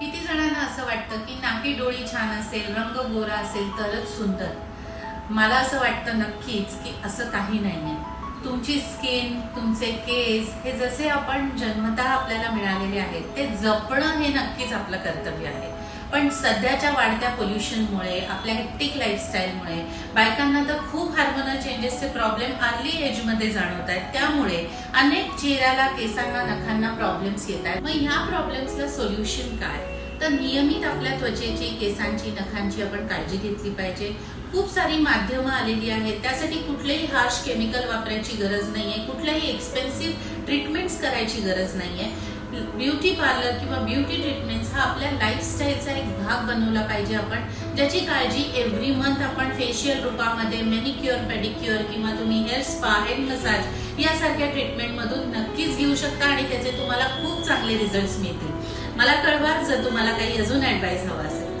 किती जणांना असं वाटतं की नाकी डोळी छान असेल रंग गोरा असेल तरच सुंदर? मला असं वाटतं नक्कीच की असं काही नाही आहे तुमची स्किन तुमचे केस हे जसे आपण जन्मतः आपल्याला मिळालेले आहेत ते जपणं हे नक्कीच आपलं कर्तव्य आहे. पण सध्याच्या वाढत्या पोल्युशनमुळे आपल्या हेक्टिक लाईफस्टाईलमुळे बायकांना तर खूप हार्मोनल चेंजेसचे प्रॉब्लेम अर्ली एजमध्ये जाणवत आहेत. त्यामुळे अनेक चेहऱ्याला केसांना नखांना प्रॉब्लेम्स येत आहेत. मग ह्या प्रॉब्लेम्सला सोल्युशन काय? तर नियमित आपल्या त्वचेची केसांची नखांची आपण काळजी घेतली पाहिजे. खूप सारी माध्यमं आलेली आहेत. त्यासाठी कुठलेही हार्श केमिकल वापरायची गरज नाहीये. कुठल्याही एक्सपेन्सिव्ह ट्रीटमेंट्स करायची गरज नाहीये. ब्युटी पार्लर किंवा ब्युटी ट्रीटमेंट्स हा एक भाग बनवला पाहिजे आपण ज्याची काळजी एव्हरी मंथ आपण फेशियल रूपामध्ये मेनिक्युअर पेडिक्युअर किंवा तुम्ही हेअर स्पा हेड मसाज यासारख्या ट्रीटमेंटमधून नक्कीच घेऊ शकता आणि त्याचे तुम्हाला खूप चांगले रिझल्ट मिळतील. मला कळवा जर तुम्हाला काही अजून ॲडवाईस हवा असेल.